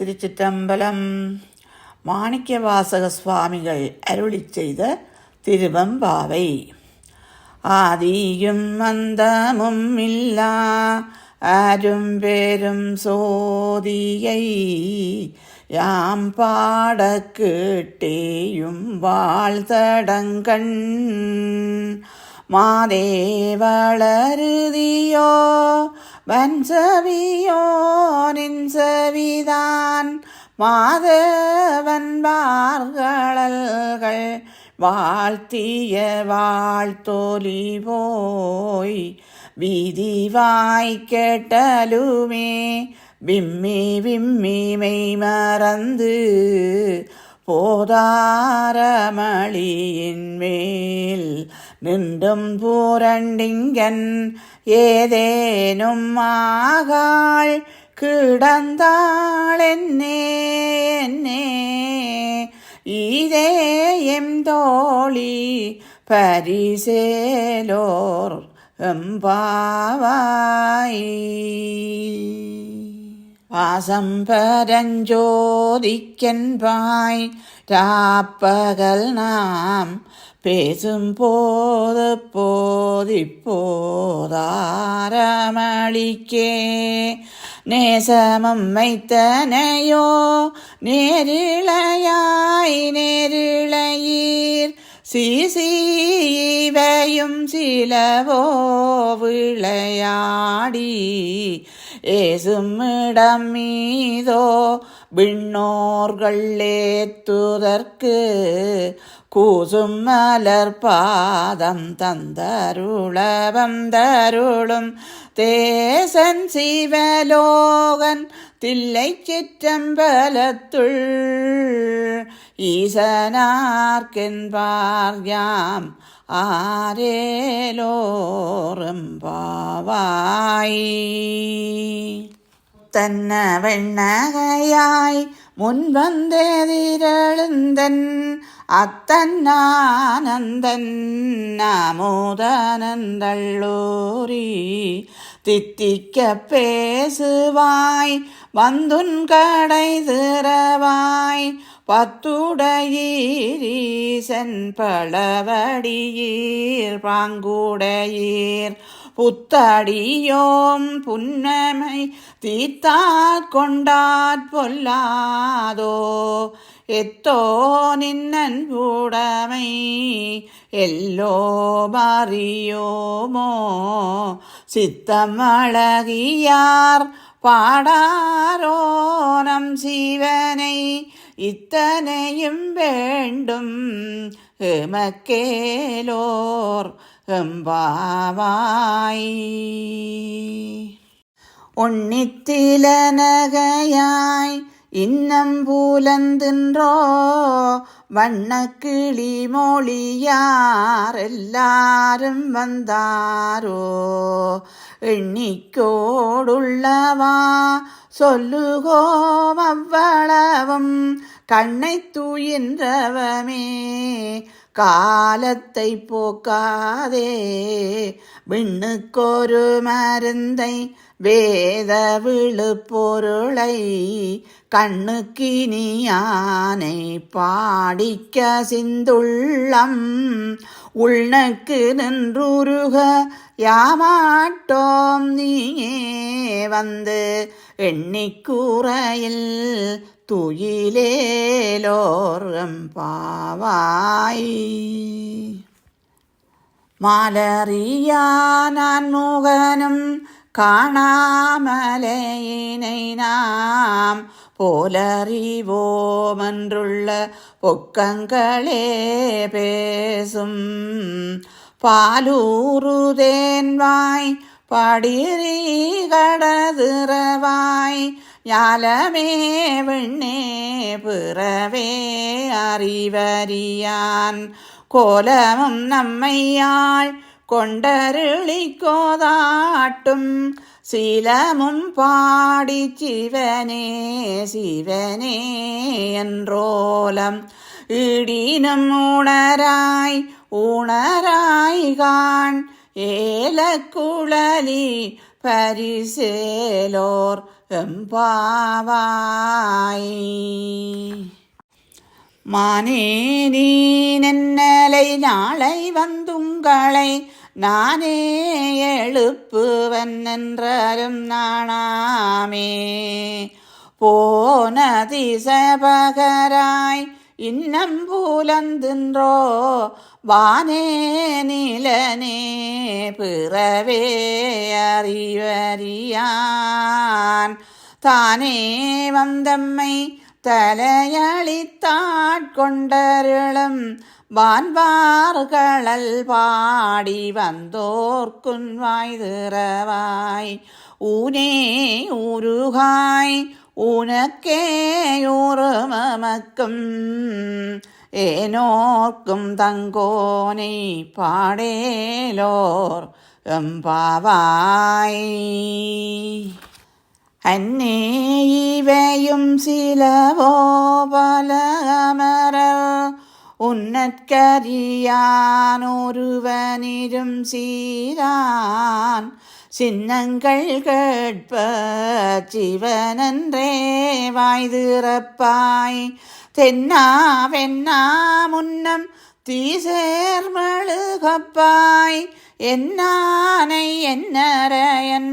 തിരുച്ചിറ്റമ്പലം. മാണിക്യവാസക സ്വാമികൾ അരുളി ചെയ്ത് തിരുവമ്പാവൈ. ആദിയും മന്ദമുമില്ല ആരും പേരും സോതിയൈ. യാം പാടക്കേട്ടേയും വാഴ്ത്തടങ്കൺ മാതേ വളരുതിയോ வன்சவியோனின் செவிதான். மாதவன் பார்களல்கள் வாழ்த்திய வாழ்த்தோலி போய் வீதிவாய் கேட்டலுமே விம்மி விம்மி மெய் மறந்து போதாரமளியின் மேல் நின்றும் பூரண்டிங்கன் ஏதேனும் ஆகாள் கிடந்தாள்ன்னே இதே எம் தோழி பரிசேலோர் எம்பாவாய். வாசம் பரஞ்சோதிக்கென்பாய் ராப்பகல் நாம் பேசும் போது போதிப்போதாரமளிக்கே. நேசமம் வைத்தனையோ நேரிழையாய் நேரிழையீர். சீசீவையும் சிலவோ விளையாடி ஏசுமிடம் மீதோ விண்ணோர்கள் ஏத்துதற்கு கூசும் மலர் பாதம் தந்தருள வந்தருளும் தேசன் சிவலோகன் தில்லை சிற்றம்பலத்துள். ஈசனார்க்கென்பார் யாம் ஆரேலோரும் பாவாய் தன்ன வெண்ணகையாய் முன்வந்தெதிரெழுந்தன். அத்தன்னானந்தன் நாமோதனந்தள்ளூரி தித்திக்க பேசுவாய் வந்துன் கடை திறவாய் பத்துடையீரீசன் பளவடியீர் பாங்குடையீர். புத்தடியோம் புன்னமை தீர்த்தாற் கொண்டாற் பொல்லாதோ? எத்தோ நின்னன் கூடமை எல்லோ மாறியோமோ? சித்தம் அழகியார் பாடாரோ நம் சீவனை இத்தனையும் வேண்டும் எமக்கேலோர் எம்பாவாய் உன்னித்திலனகையாய் இன்னம் பூலந்தின்றோ வண்ணக்கிளி மொழியார் எல்லாரும் வந்தாரோ எண்ணிக்கோடுள்ளவா சொல்லுகோம் அவ்வளவும் கண்ணை தூயின்றவமே காலத்தை போக்காதே. விண்ணுக்கொரு மருந்தை வேத விழு பொருளை கண்ணுக்கினியானை பாடிக்க சிந்துள்ளம். உள்நக்கு நின்றுருக யாமாட்டோம் நீயே. வந்து எண்ணிக்கூறையில் துயிலேலோர்கம் பாவாய் மாலறியான் முகனும் காணாமலையினை நாம் போலறிவோமன்றுள்ள பொக்கங்களே பேசும் பாலூருதேன்வாய் படிரி கடதிரவாய் யாலமே விண்ணே பிறவே அறிவறியான். கோலமும் நம்மையாள் கொண்டருளிக்கோதாட்டும் சீலமும் பாடி சிவனே சிவனே என்றோலம். இடினும் உணராய் உணராய் காண். ஏலக்குழலி பரிசேலோர் எம்பாவாய். மானே நீ நென்னலை நாளை வந்துங்களை நானே எழுப்புவன் என்றாலும் நாணாமே. போன திசபகராய் இன்னம் பூலந்தின்றோ வானே நிலனே பிறவே அறிவறியான். தானே வந்தம்மை தலையளித்தாட்கொண்டருளும் வான்வார்களல் பாடி வந்தோர்க்குன் வாய் திறவாய் ஊனே ஊருகாய் உனக்கே ஏனோர்க்கும் தங்கோனை பாடேலோர் எம்பாவாய். அன்னே இவையும் சிலவோ பலகமரல் உன்னற்கரியான் ஒருவனிரும் சீரான் சின்னங்கள் கேட்ப சிவனன்றே வாய்திறப்பாய். தென்னா வென்னா முன்னம் தீசேர்மழுகப்பாய் എന്നാനൈ എന്നരയൻ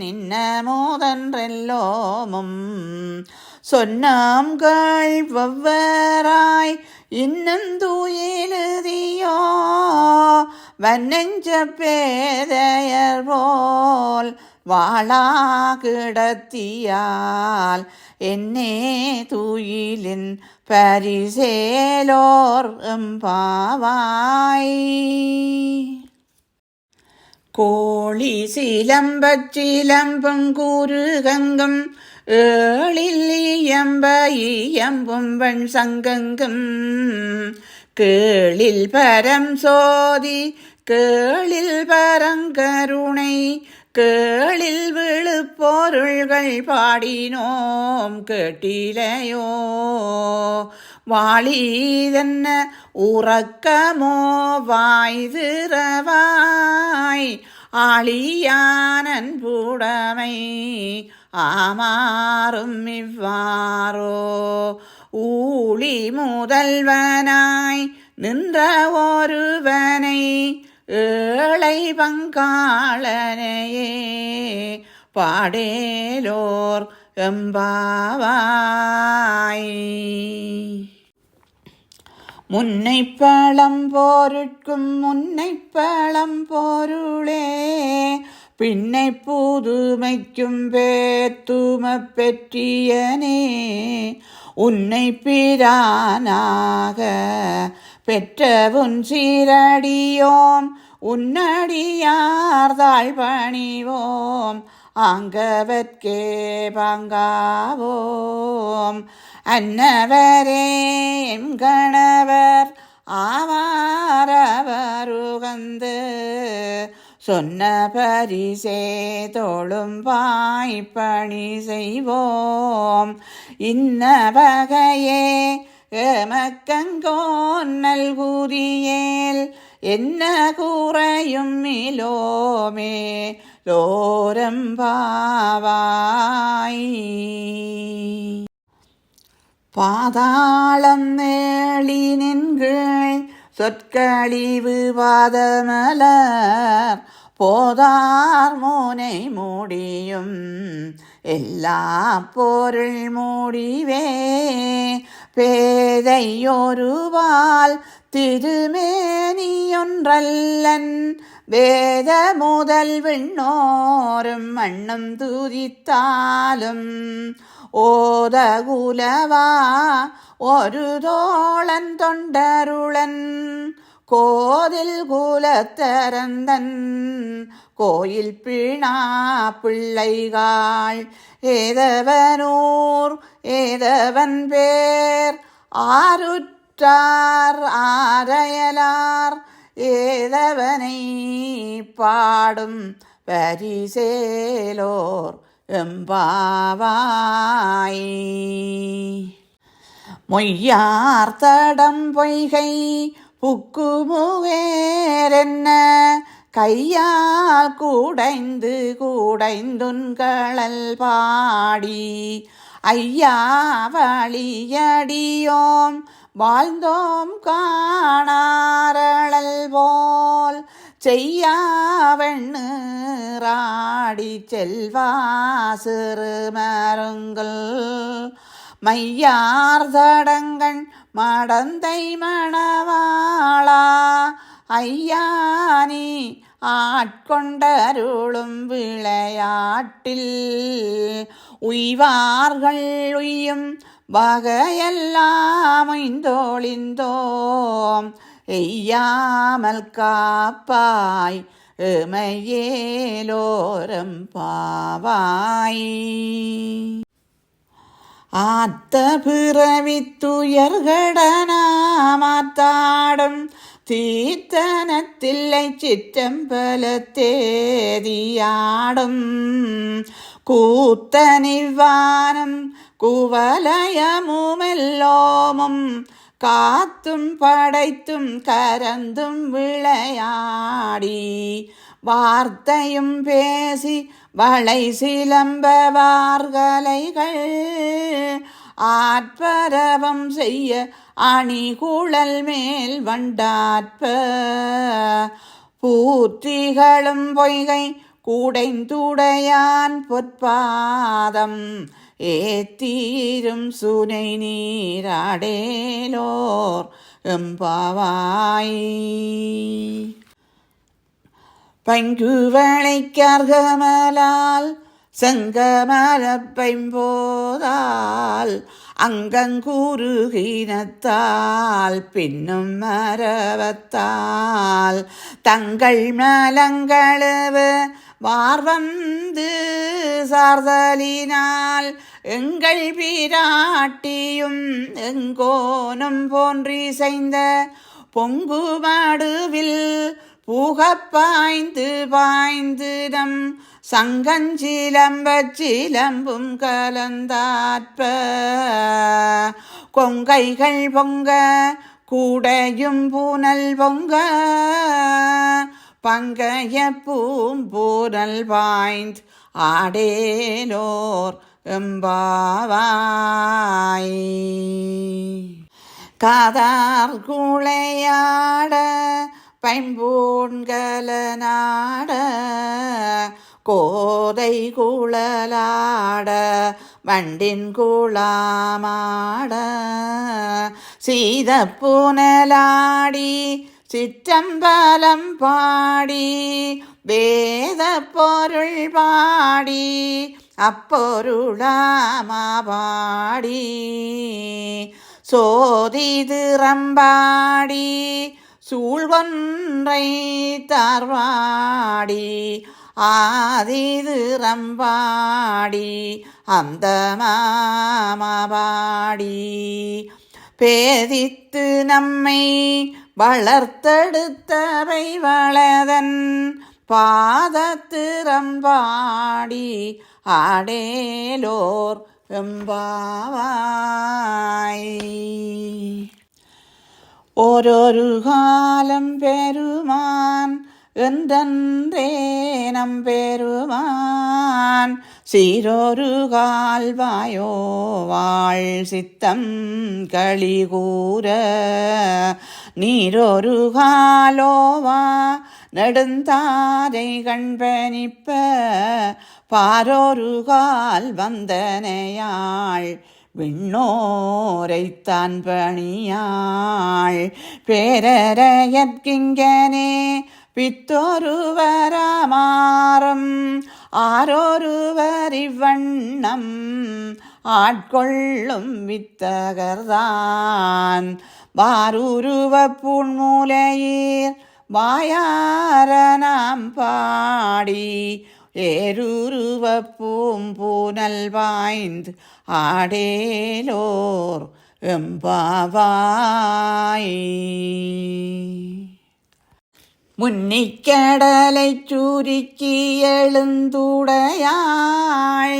നിന്ന മൂതன்றெல்லோமும் சொன்னாம்கள் வெவ்வேறாய் இன்னந்தூயிலுதியோ வன்னெஞ்ச பேதையர் போல் வாழா கிடத்தியால் എന്നേ തൂയിലിൻ പരിസേലോർ എം പാവായി கோழி சிலம்பச்சிலம்பும் குருகங்கும் ஏழில் இயம்ப இயம்பும் வண் சங்கங்கும். கேளில் பரம் சோதி கேளில் பரங்கருணை கேளில் அருள்கள் பாடினோம் கேட்டிலையோ? வாழிதென்ன உறக்கமோ? வாய்திரவாய் ஆளியானன் பூடமை ஆமாறும் இவ்வாறோ? ஊழி முதல்வனாய் நின்ற ஒருவனை ஏழை பங்காளனையே பாடேலோர் எம்பாவாய். முன்னை பழம் போருட்கும் முன்னை பழம் போருளே பின்னை புதுமைக்கும் பேத்தும பெற்றியனே உன்னை பிரானாக பெற்றவுன் சீரடியோம் உன்னடியார்தாள் பணிவோம் அங்கவர்க்கே பங்காவோம். அன்னவரேம் கணவர் ஆவாரவருகந்து சொன்ன பரிசே தொழும் வாய்ப்பணி செய்வோம். இன்ன வகையே எமக்கங்கோன் நல்குதியேல் என்ன கூறையும் இலோமே லோரம்பாவாய் பாதாளம் நேளி நின்கள் சொற்கழிவு பாதமலர் போதார் மோனை மூடியும் எல்லா பொருள் மூடிவே பேதையொருவால் திருமே திருமேனியொன்றல்லன் வேத முதல் விண்ணோரும் மண்ணும் துதித்தாலும் ஓதகுலவா ஒரு தோழன் தொண்டருளன் கோதில் குலத்தரந்தன் கோயில் பிணா பிள்ளைகாள் ஏதவனூர் ஏதவன் பேர் ஆருற்றார் ஆரையலார் ஏதவனை பாடும் பரிசேலோர் எம்பாவாய். மொய்யார் தடம் பொய்கை புக்குமுவேரென்ன கையால் கூடைந்து கூடைந்துன்களல் பாடி ஐயா வழியடியோம் வாழ்ந்தோம் காணாரழல் போல் செய்யாவெண்ணாடி செல்வா சிறு மையார் தடங்கண் மடந்தை மணவாளா ஐயானி ஆட்கொண்டருளும் விளையாட்டில் உய்வார்கள் உய்யும் வகையெல்லாம் ஐந்தோளிந்தோம் எய்யாமல் காப்பாய் எமையேலோரம் பாவாய். ஆத்த பிறவித்துயர்கடனாமாத்தாடும் தீர்த்தனத்தில்லை சிற்றம்பல தேதியாடும் കൂത്ത നിവാനം കുവലയമുമെല്ലോമും കാത്തും പടയ്ത്തും കരന്തും വിളയാടി വാർത്തയും പേശി വളൈ സിലംബവാർകലൈകൾ ஆற்பரவம் செய்ய அணிகுழல் மேல் வண்டாற்ப பூத்திகளும் பொய்கை கூடைந்துடையான் பொற்பாதம் ஏத்தீரும் சுனை நீராடேலோர் எம்பாவாய். பங்குவளை கர்கமலால் செங்கமலப்பைம்போதால் அங்கங்கூறுகினத்தால் பின்னும் மரவத்தால் தங்கள் மலங்களவு வார்வந்து சார்தலினால் எங்கள் பிராட்டியும் எங்கோனும் போன்றிசைந்த பொங்கு மாடுவில் புகப் பாய்ந்து நம் சங்கஞ்சிலம்பச் சிலம்பும் கலந்தாற்ப. கொங்கைகள் பொங்க கூடையும் பூனல் பொங்க. பங்கைய பூம்பூரல் வாய்ந்த் ஆடேலோர் எம்பாவாய். காதார் குளையாட பைம்பூன்கலனாட கோதை குழலாட வண்டின் குழாமாட. சீத புனலாடி சிற்றம்பலம் பாடி வேத பொருள் பாடி அப்பொருளாமா பாடி. சோதிதிறம்பாடி சூழ்வொன்றை தார்வாடி ஆதிதிறம்பாடி அந்த மாமாபாடி பேதித்து நம்மை வளர்த்தெடுத்தவை வளதன் பாதத்திறம்பாடி ஆடேலோர் எம்பாவாய் ഓരോരു കാലം പെരുമാൻ എന്തെന്തേ നം പെരുമാൻ சீரொரு கால்வாயோ வாழ் சித்தம் களிகூற நீரொரு காலோவா நெடுந்தாரை கண்பணிப்ப பாரொரு கால் வந்தனையாள் விண்ணோரைத்தான் பணியாள் பேரறையற்கிங்கனே பித்தொருவரமாறும் ஆரோருவர் இவ்வண்ணம் ஆட்கொள்ளும் வித்தகர்தான். வாரூருவ பூன்மூலையீர் வாயார நாம் பாடி ஏருருவ பூம்பூனல் வாய்ந்து ஆடேலோர் எம்பாவாய். മുന്നിക്കടலை ചുരുക്കിയെളുന്തുടയാൾ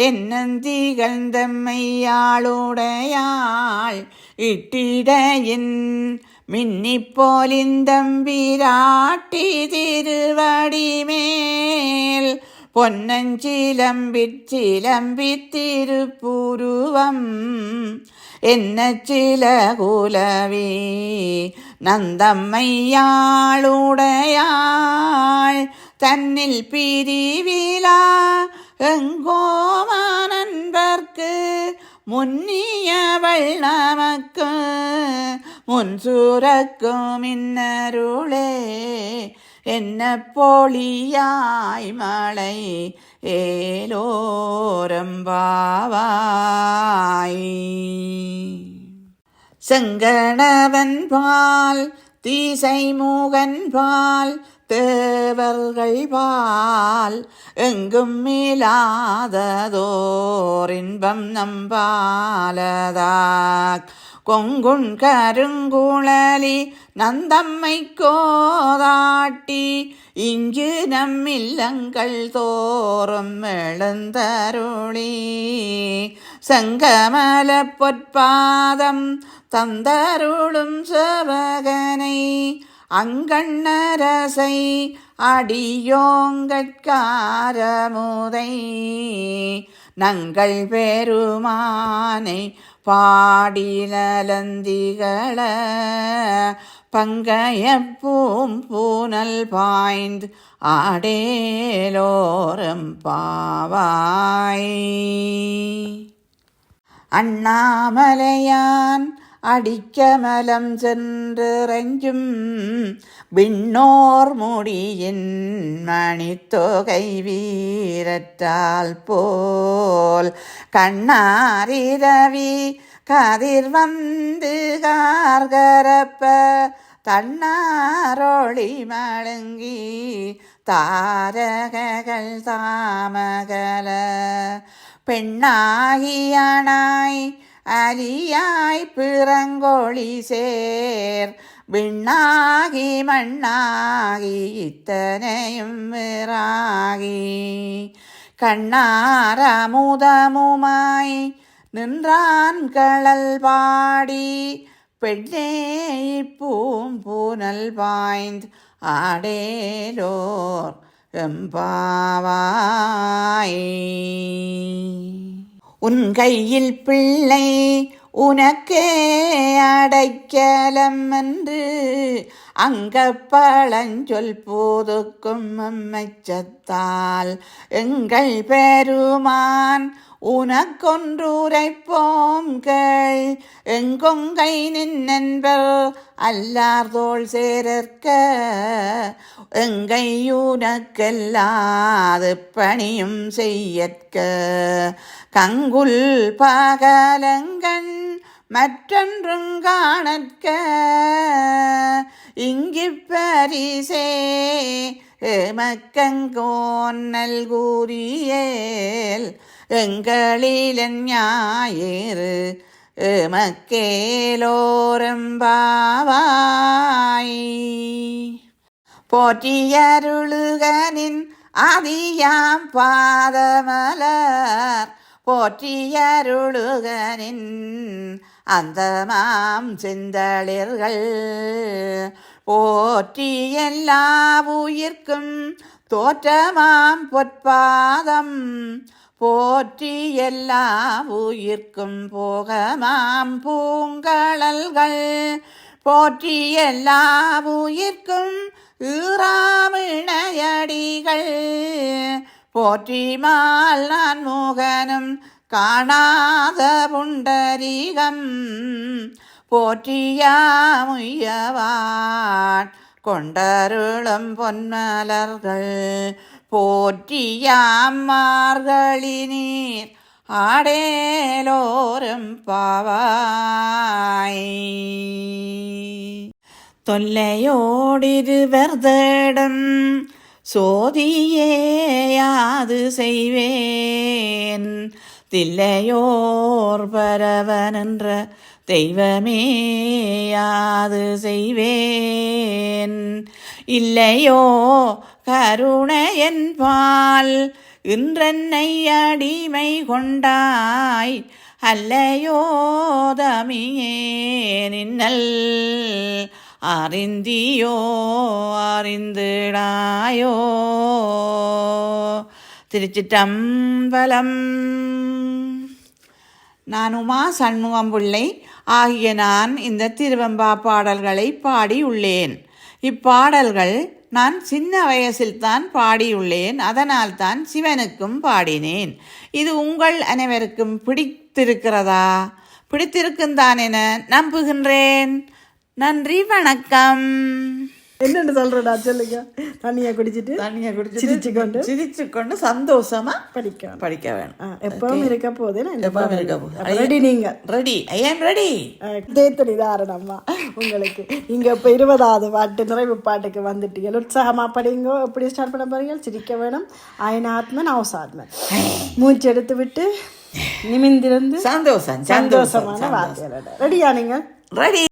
എന്നും തികന്തമ്മയാളുടയാൾ ഇട്ടിടയിൻ മിന്നിപ്പോലിന്തം വിരാട്ടി തിരുവടിമേൽ പൊന്നഞ്ചിലമ്പിച്ചിലമ്പിത്തിരുപ്പുരുവം എന്ന ചില കുലവി നന്ദമ്മയാളുടയാൾ തന്നിൽ പിരിവില എങ്കോമാനൻപർക്ക് മുന്നിയവൾ നമുക്ക് മുൻസൂറക്കും ഇന്നരുളേ என்ன போலியாய் மழை ஏலோரம்பாவாய் செங்கணவன் பால் தீசை மூகன் பால் தேவர்கள் பால் எங்கும் மீளாததோர் இன்பம் நம்பாலதாக். கொங்குண் கருங்குழலி நந்தம்மை கோதாட்டி இங்கு நம்மில்லங்கள் தோறும் எழுந்தருளி. சங்கமல பொற்பாதம் தந்தருளும் சவகனை அங்கண்ணரசை அடியோங்கட்காரமுதை நங்கள் பெருமானை பாடி பங்கையப்பூம் பூனல் பாய்ந்து ஆடேலோரம் பாவாய். அண்ணாமலையான் அடிக்கமலம் சென்றிறைஞ்சும் விண்ணோர் முடியின் மணித்தொகை வீரற்றால் போல். கண்ணாரிரவி கதிர் வந்து கார்கரப்ப தன்னாரொளி மழுங்கி தாரகங்கள் தாமகல. பெண்ணாகியானாய் அரியாய் பிறங்கொழி சேர். விண்ணாகி மண்ணாகி இத்தனையும் விராகி. கண்ணாரமுதமுமாய் நின்றான் களல் பாடி. பெண்ணே பூம் பூனல் பாய்ந்து ஆடேலோர் எம்பாவாய். உன் கையில் பிள்ளை உனக்கே அடைக்கலம் என்று அங்க பழஞ்சொல் போதுக்கும் அம்மைச்சத்தால் எங்கள் பெருமான் உனக்கொன்றுரைப்போம் கேள். எங்கொங்கை நின்னன்பர் அல்லார்தோள் சேரற்க எங்கை உனக்கெல்லாது பணியும் செய்யற்க. கங்குல் பகலங்கண் மற்றொன்றும் காணற்க. இங்கி பரிசே எமக்கங்கோன் நல்கூறியேல் எங்களிலன் ஞாயிறு எமக்கேலோரம்பாவாய் போற்றியருளுகனின் ஆதியாம் பாதமலர் போற்றியருளுகனின் அந்தமாம் செந்தளிர்கள். போற்றி எல்லா உயிர்க்கும் தோற்றமாம் பொற்பாதம் போற்றி எல்லா உயிர்க்கும் போகமாம் பூங்கழல்கள். போற்றி எல்லா உயிர்க்கும் ஈராமிணையடிகள் போற்றி மால் நான் மோகனும் காணாத புண்டரீகம். போற்றியாமுயவான் கொண்டருளும் பொன்மலர்கள். போற்றியாம் மார்கழி நீர் ஆடேலோரும் பாவாய். தொல்லையோடிருவர் தேடும் சோதியேயாது செய்வேன். தில்லையோர் பரவனென்ற தெய்வமேயாது செய்வேன். இல்லையோ கருணையன்பால் இன்றென்னை அடிமை கொண்டாய் அல்லையோதமியே நின்னல் அறிந்தியோ அறிந்திடாயோ திருச்சிட்டம்பலம் நான் உமா சண்முகம் பிள்ளை ஆகிய நான் இந்த திருவெம்பா பாடல்களை பாடியுள்ளேன். இப்பாடல்கள் நான் சின்ன வயசில்தான் பாடியுள்ளேன் அதனால்தான் சிவனுக்கும் பாடினேன். இது உங்கள் அனைவருக்கும் பிடித்திருக்கிறதா? பிடித்திருக்கும் தான் என நம்புகின்றேன். நன்றி வணக்கம். என்னன்னு சொல்றடா சொல்லுங்க. தண்ணியை குடிச்சிட்டு தண்ணியை சிரிச்சு கொண்டு சிரிச்சு கொண்டு சந்தோஷமா படிக்கணும். படிக்க வேணும். எப்பவும் இருக்க போது எப்பவும் இருக்க போகுது. ரெடி நீங்க. ரெடி ஐ ஆம் ரெடி தேத்தனி தாரணம்மா உங்களுக்கு நீங்க இப்ப இருபதாவது பாட்டு நிறைவு பாட்டுக்கு வந்துட்டீங்க உற்சாகமா படிங்க. எப்படி ஸ்டார்ட் பண்ண போறீங்க சிரிக்க வேணும். ஆத்மன் அவசாத்மன். மூச்சு எடுத்து விட்டு நிமிந்திருந்து சந்தோஷம் சந்தோஷமான வார்த்தைகளோட. ரெடியா நீங்க? ரெடி